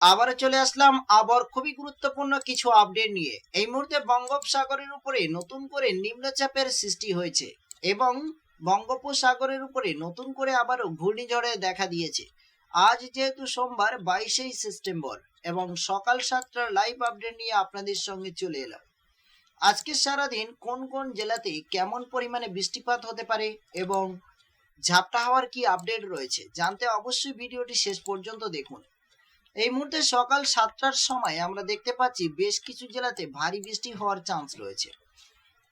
আবারও চলে আসলাম আবার খুবই গুরুত্বপূর্ণ কিছু আপডেট নিয়ে। এই মুহূর্তে বঙ্গোপসাগরের উপরে নতুন করে নিম্নচাপের সৃষ্টি হয়েছে এবং বঙ্গোপসাগরের উপরে নতুন করে আবারও ঘূর্ণিঝড়ে দেখা দিয়েছে। আজ যেহেতু সোমবার বাইশেই সেপ্টেম্বর এবং সকাল সাতটার লাইভ আপডেট নিয়ে আপনাদের সঙ্গে চলে এলাম। আজকে সারাদিন কোন কোন জেলাতে কেমন পরিমাণে বৃষ্টিপাত হতে পারে এবং ঝাপটা হওয়ার কি আপডেট রয়েছে জানতে অবশ্যই ভিডিওটি শেষ পর্যন্ত দেখুন। এই মুহূর্তে সকাল সাতটার সময় আমরা দেখতে পাচ্ছি বেশ কিছু জেলাতে ভারী বৃষ্টি হওয়ার চান্স রয়েছে।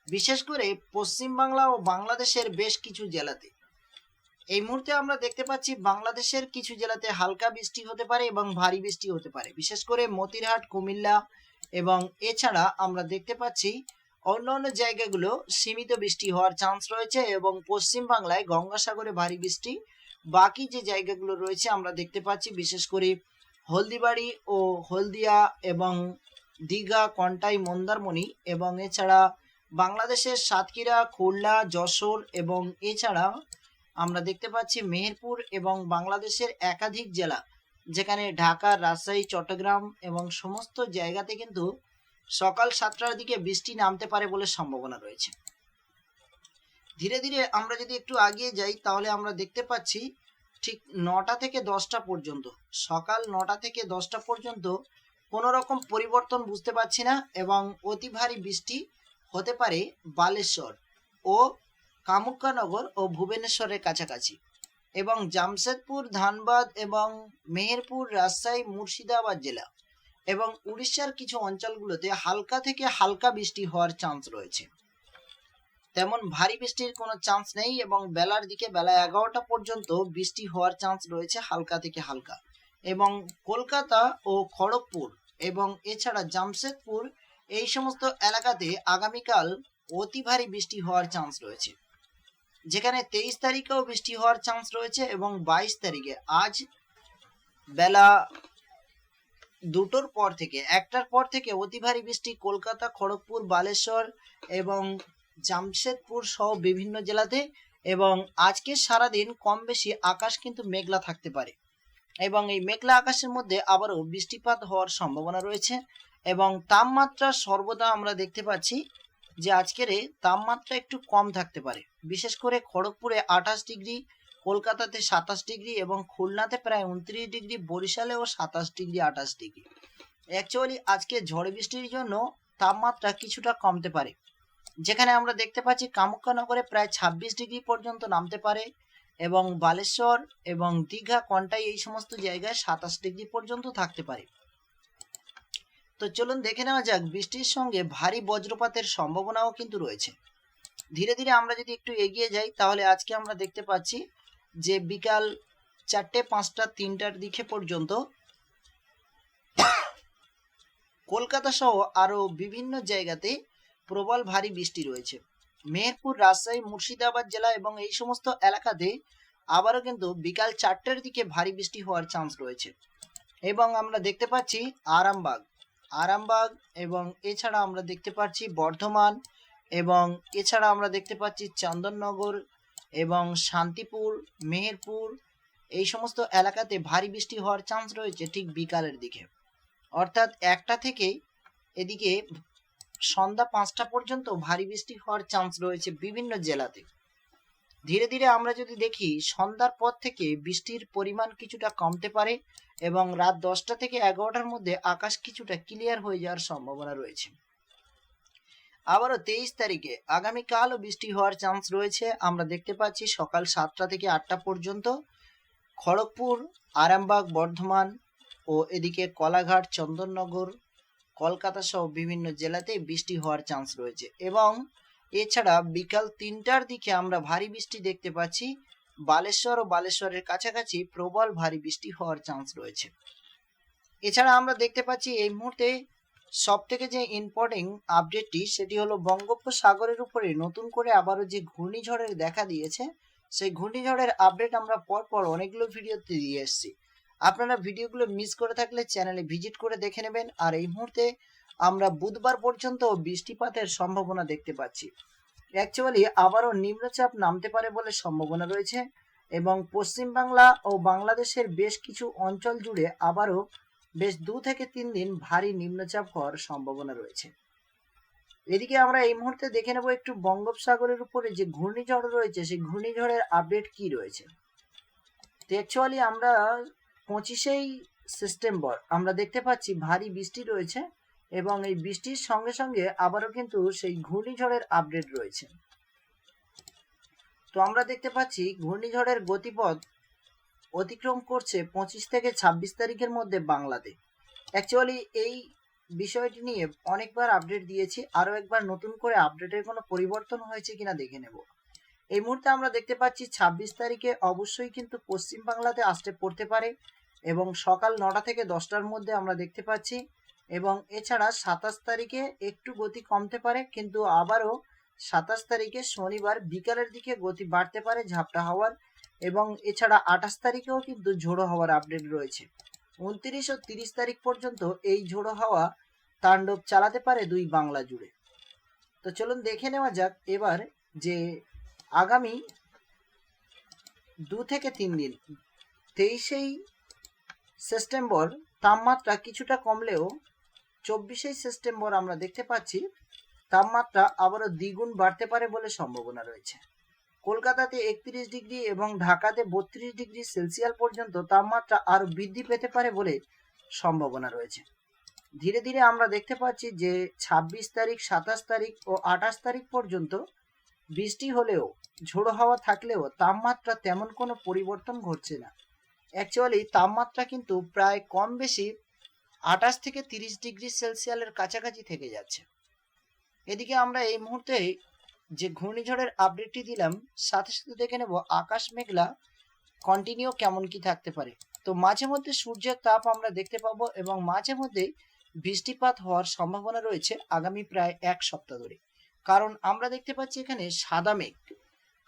বিশেষ করে পশ্চিম বাংলা ও বাংলাদেশের বেশ কিছু জেলাতে। এই মুহূর্তে আমরা দেখতে পাচ্ছি বাংলাদেশের কিছু জেলাতে হালকা বৃষ্টি হতে পারে এবং ভারী বৃষ্টি হতে পারে। বিশেষ করে মতিরহাট, কুমিল্লা এবং এছাড়া আমরা দেখতে পাচ্ছি অন্যান্য জায়গাগুলো সীমিত বৃষ্টি হওয়ার চান্স রয়েছে এবং পশ্চিম বাংলায় গঙ্গাসাগরে ভারী বৃষ্টি। বাকি যে জায়গাগুলো রয়েছে আমরা দেখতে পাচ্ছি বিশেষ করে হলদিবাড়ি ও হলদিয়া এবং দীঘা, কন্টাই, মন্দারমণি এবং এছাড়া বাংলাদেশের সাতক্ষীরা, খুলনা, যশোর এবং এছাড়া আমরা দেখতে পাচ্ছি মেহেরপুর এবং বাংলাদেশের একাধিক জেলা, যেখানে ঢাকা, রাজশাহী, চট্টগ্রাম এবং সমস্ত জায়গাতে কিন্তু সকাল সাতটার দিকে বৃষ্টি নামতে পারে বলে সম্ভাবনা রয়েছে। ধীরে ধীরে আমরা যদি একটু আগিয়ে যাই, তাহলে আমরা দেখতে পাচ্ছি ঠিক নটা থেকে দশটা পর্যন্ত, সকাল নটা থেকে দশটা পর্যন্ত কোনো রকম পরিবর্তন বুঝতে পারছি না এবং অতি ভারী বৃষ্টি হতে পারে বালেশ্বর ও কামুক্কানগর ও ভুবনেশ্বরের কাছাকাছি এবং জামশেদপুর, ধানবাদ এবং মেহেরপুর, রাজশাহী, মুর্শিদাবাদ জেলা এবং উড়িষ্যার কিছু অঞ্চলগুলোতে হালকা থেকে হালকা বৃষ্টি হওয়ার চান্স রয়েছে। তেমন ভারী বৃষ্টির কোনো চান্স নেই এবং বেলার দিকে বেলা এগারোটা পর্যন্ত বৃষ্টি হওয়ার চান্স রয়েছে হালকা থেকে হালকা। এবং কলকাতা ও খড়গপুর এবং এছাড়া জামশেদপুর এই সমস্ত এলাকাতে আগামীকাল অতি ভারী বৃষ্টি হওয়ার চান্স রয়েছে। যেখানে তেইশ তারিখেও বৃষ্টি হওয়ার চান্স রয়েছে এবং বাইশ তারিখে আজ বেলা দুটোর পর থেকে, একটার পর থেকে অতি ভারী বৃষ্টি কলকাতা, খড়গপুর, বালেশ্বর এবং জামশেদপুর সহ বিভিন্ন জেলাতে এবং আজকে সারাদিন কম বেশি আকাশ কিন্তু মেঘলা থাকতে পারে। এবং এই মেঘলা আকাশের মধ্যে আবারও বৃষ্টিপাত হওয়ার সম্ভাবনা রয়েছে এবং তাপমাত্রা সর্বদা আমরা দেখতে পাচ্ছি যে আজকের তাপমাত্রা একটু কম থাকতে পারে। বিশেষ করে খড়গপুরে আঠাশ ডিগ্রি, কলকাতাতে সাতাশ ডিগ্রি এবং খুলনাতে প্রায় উনত্রিশ ডিগ্রি, বরিশালেও সাতাশ ডিগ্রি, আঠাশ ডিগ্রি। অ্যাকচুয়ালি আজকে ঝড় বৃষ্টির জন্য তাপমাত্রা কিছুটা কমতে পারে। যেখানে আমরা দেখতে পাচ্ছি কামুক্কানগরে প্রায় ছাব্বিশ ডিগ্রি পর্যন্ত নামতে পারে এবং বালেশ্বর এবং দীঘা, কন্টাই এই সমস্ত জায়গায় সাতাশ ডিগ্রি পর্যন্ত থাকতে পারে। তো চলুন দেখে নেওয়া যাক, বৃষ্টির সঙ্গে ভারী বজ্রপাতের সম্ভাবনাও কিন্তু রয়েছে। ধীরে ধীরে আমরা যদি একটু এগিয়ে যাই, তাহলে আজকে আমরা দেখতে পাচ্ছি যে বিকাল চারটে, পাঁচটা, তিনটার দিকে পর্যন্ত কলকাতা সহ আরও বিভিন্ন জায়গাতে প্রবল ভারী বৃষ্টি রয়েছে। মেহেরপুর, রাজশাহী, মুর্শিদাবাদ জেলা এবং এই সমস্ত এলাকাতে আবারও কিন্তু বিকাল চারটের দিকে ভারী বৃষ্টি হওয়ার চান্স রয়েছে। এবং আমরা দেখতে পাচ্ছি আরামবাগ। আরামবাগ এবং এছাড়া আমরা দেখতে পাচ্ছি বর্ধমান এবং এছাড়া আমরা দেখতে পাচ্ছি চন্দননগর এবং শান্তিপুর, মেহেরপুর, এই সমস্ত এলাকাতে ভারী বৃষ্টি হওয়ার চান্স রয়েছে ঠিক বিকালের দিকে। অর্থাৎ একটা থেকে এদিকে সন্ধ্যা পাঁচটা পর্যন্ত ভারী বৃষ্টি হওয়ার চান্স রয়েছে বিভিন্ন জেলাতে। ধীরে ধীরে আমরা যদি দেখি, সন্ধ্যার পর থেকে বৃষ্টির পরিমাণ কিছুটা কমতে পারে এবং রাত দশটা থেকে এগারোটার মধ্যে আকাশ কিছুটা ক্লিয়ার হয়ে যাওয়ার সম্ভাবনা রয়েছে। আবারও তেইশ তারিখে আগামীকালও বৃষ্টি হওয়ার চান্স রয়েছে। আমরা দেখতে পাচ্ছি সকাল সাতটা থেকে আটটা পর্যন্ত খড়গপুর, আরামবাগ, বর্ধমান ও এদিকে কলাঘাট, চন্দননগর কলকাতা সহ বিভিন্ন জেলাতে বৃষ্টি হওয়ার চান্স রয়েছে। এবং এছাড়া বিকাল তিনটার দিকে আমরা ভারী বৃষ্টি দেখতে পাচ্ছি। বালেশ্বর ও বালেশ্বরের কাছাকাছি প্রবল ভারী বৃষ্টি হওয়ার চান্স রয়েছে। এছাড়া আমরা দেখতে পাচ্ছি এই মুহূর্তে সব থেকে যে ইম্পর্টেন্ট আপডেটটি সেটি হলো বঙ্গোপসাগরের উপরে নতুন করে আবারও যে ঘূর্ণিঝড়ের দেখা দিয়েছে, সেই ঘূর্ণিঝড়ের আপডেট আমরা পরপর অনেকগুলো ভিডিওতে দিয়ে এসেছি। আপনারা ভিডিওগুলো মিস করে থাকলে চ্যানেলে ভিজিট করে দেখে নেবেন। আর এই মুহূর্তে আমরা বুধবার পর্যন্ত বৃষ্টিপাতের সম্ভাবনা দেখতে পাচ্ছি। অ্যাকচুয়ালি আবারও নিম্নচাপ নামতে পারে বলে সম্ভাবনা রয়েছে এবং পশ্চিমবাংলা ও বাংলাদেশের বেশ কিছু অঞ্চল জুড়ে আবারও বেশ দু থেকে তিন দিন ভারী নিম্নচাপ হওয়ার সম্ভাবনা রয়েছে। এদিকে আমরা এই মুহূর্তে দেখে নেব একটু বঙ্গোপসাগরের উপরে যে ঘূর্ণিঝড় রয়েছে, সেই ঘূর্ণিঝড়ের আপডেট কি রয়েছে? তো অ্যাকচুয়ালি আমরা পঁচিশেই সেপ্টেম্বর। আমরা দেখতে পাচ্ছি ভারী বৃষ্টি রয়েছে এবং এই বৃষ্টির সঙ্গে সঙ্গে আবারও কিন্তু সেই ঘূর্ণিঝড়ের আপডেট রয়েছে। তো আমরা দেখতে পাচ্ছি ঘূর্ণিঝড়ের গতিপথ অতিক্রম করছে পঁচিশ থেকে ছাব্বিশ তারিখের মধ্যে বাংলাতে। অ্যাকচুয়ালি এই বিষয়টি নিয়ে অনেকবার আপডেট দিয়েছি, আরও একবার নতুন করে আপডেটের কোনো পরিবর্তন হয়েছে কিনা দেখে নেব। এই মুহূর্তে আমরা দেখতে পাচ্ছি ছাব্বিশ তারিখে অবশ্যই কিন্তু পশ্চিম বাংলাতে আসতে পড়তে পারে। এবং সকাল নটা থেকে দশটার মধ্যে আমরা দেখতে পাচ্ছি। এবং এছাড়া সাতাশ তারিখে একটু গতি কমতে পারে, কিন্তু আবারও সাতাশ তারিখে শনিবার বিকালের দিকে গতি বাড়তে পারে ঝাপটা হওয়ার। এবং এছাড়া আঠাশ তারিখেও কিন্তু ঝোড়ো হওয়ার আপডেট রয়েছে। উনত্রিশ ও তিরিশ তারিখ পর্যন্ত এই ঝোড়ো হাওয়া তাণ্ডব চালাতে পারে দুই বাংলা জুড়ে। তো চলুন দেখে নেওয়া যাক এবার যে আগামী দু থেকে তিন দিন, তেইশেই সেপ্টেম্বর তাপমাত্রা কিছুটা কমলেও চব্বিশে সেপ্টেম্বর আমরা দেখতে পাচ্ছি, তাপমাত্রা আবারও দ্বিগুণ বাড়তে পারে বলে সম্ভাবনা রয়েছে। কলকাতাতে একত্রিশ ডিগ্রি এবং ঢাকাতে বত্রিশ ডিগ্রি সেলসিয়াস পর্যন্ত তাপমাত্রা আরও বৃদ্ধি পেতে পারে বলে সম্ভাবনা রয়েছে। ধীরে ধীরে আমরা দেখতে পাচ্ছি যে ছাব্বিশ তারিখ, সাতাশ তারিখ ও আঠাশ তারিখ পর্যন্ত বৃষ্টি হলেও, ঝোড়ো হাওয়া থাকলেও তাপমাত্রা তেমন কোনো পরিবর্তন ঘটছে না। অ্যাকচুয়ালি তাপমাত্রা কিন্তু প্রায় কম বেশি আঠাশ থেকে তিরিশ ডিগ্রি সেলসিয়াসের কাছাকাছি থেকে যাচ্ছে। এদিকে আমরা এই মুহূর্তে যে ঘূর্ণিঝড়ের আপডেটটি দিলাম, সাথে সাথে দেখে নেব আকাশ মেঘলা কন্টিনিউ কেমন কি থাকতে পারে। তো মাঝে মধ্যে সূর্যের তাপ আমরা দেখতে পাবো এবং মাঝে মধ্যে বৃষ্টিপাত হওয়ার সম্ভাবনা রয়েছে আগামী প্রায় এক সপ্তাহ ধরে। কারণ আমরা দেখতে পাচ্ছি এখানে সাদা মেঘ।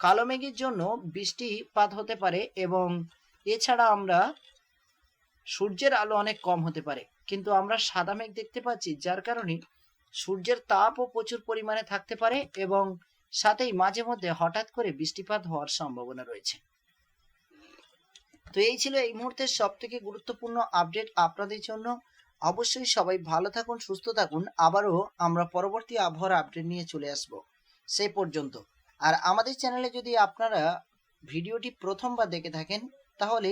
কালো মেঘের জন্য বৃষ্টিপাত হতে পারে এবং এছাড়া আমরা সূর্যের আলো অনেক কম হতে পারে, কিন্তু আমরা সাদা মেঘ দেখতে পাচ্ছি, যার কারণে সূর্যের তাপও প্রচুর পরিমাণে থাকতে পারে এবং সাথেই মাঝে মধ্যে হঠাৎ করে বৃষ্টিপাত হওয়ার সম্ভাবনা রয়েছে। তো এই ছিল এই মুহূর্তের সব থেকে গুরুত্বপূর্ণ আপডেট আপনাদের জন্য। অবশ্যই সবাই ভালো থাকুন, সুস্থ থাকুন। আবারও আমরা পরবর্তী আবহাওয়ার আপডেট নিয়ে চলে আসব। সেই পর্যন্ত। আর আমাদের চ্যানেলে যদি আপনারা ভিডিওটি প্রথমবার দেখে থাকেন তাহলে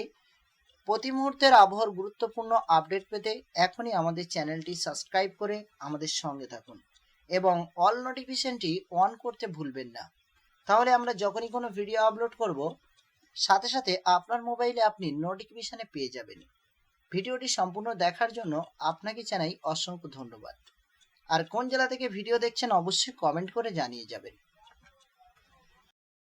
প্রতি মুহূর্তের আবহাওয়ার গুরুত্বপূর্ণ আপডেট পেতে এখনই আমাদের চ্যানেলটি সাবস্ক্রাইব করে আমাদের সঙ্গে থাকুন এবং অল নোটিফিকেশনটি অন করতে ভুলবেন না। তাহলে আমরা যখনই কোনো ভিডিও আপলোড করব, সাথে সাথে আপনার মোবাইলে আপনি নোটিফিকেশনে পেয়ে যাবেন। ভিডিওটি সম্পূর্ণ দেখার জন্য আপনাকে জানাই অসংখ্য ধন্যবাদ। আর কোন জেলা থেকে ভিডিও দেখছেন অবশ্যই কমেন্ট করে জানিয়ে যাবেন।